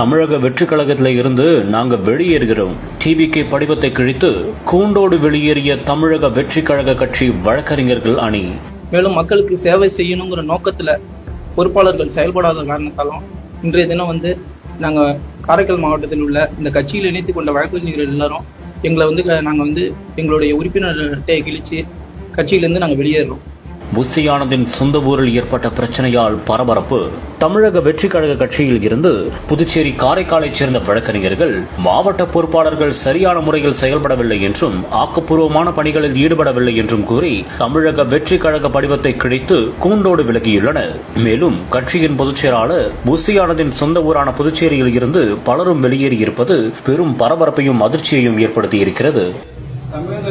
தமிழக வெற்றி கழகத்தில் இருந்து நாங்க வெளியேறுகிறோம். டிவிகே படிவத்தை கிழித்து கூண்டோடு வெளியேறிய தமிழக வெற்றி கழக கட்சி வழக்கறிஞர்கள் அணி. மேலும் மக்களுக்கு சேவை செய்யணுங்கிற நோக்கத்துல பொறுப்பாளர்கள் செயல்படாத காரணத்தாலும் இன்றைய தினம் வந்து நாங்க காரைக்கால் மாவட்டத்தில் உள்ள இந்த கட்சியில் இணைத்து கொண்ட வழக்கறிஞர்கள் எல்லாரும் எங்களை வந்து நாங்க வந்து எங்களுடைய உறுப்பினர் அட்டையை கிழிச்சு கட்சியிலிருந்து நாங்க வெளியேறுறோம் புசி சொந்த ஊரில் ஏற்பட்ட பிரச்சனையால் பரபரப்பு. தமிழக வெற்றி கழக கட்சியில் இருந்து புதுச்சேரி காரைக்காலைச் சேர்ந்த வழக்கறிஞர்கள் மாவட்ட பொறுப்பாளர்கள் சரியான முறையில் செயல்படவில்லை என்றும் ஆக்கப்பூர்வமான பணிகளில் ஈடுபடவில்லை என்றும் கூறி தமிழக வெற்றி கழக படிவத்தை கிழித்து கூண்டோடு விலகியுள்ளனர். மேலும் கட்சியின் பொதுச் செயலாளர் சொந்த ஊரான புதுச்சேரியில் இருந்து பலரும் வெளியேறியிருப்பது பெரும் பரபரப்பையும் அதிர்ச்சியையும் ஏற்படுத்தியிருக்கிறது. தமிழக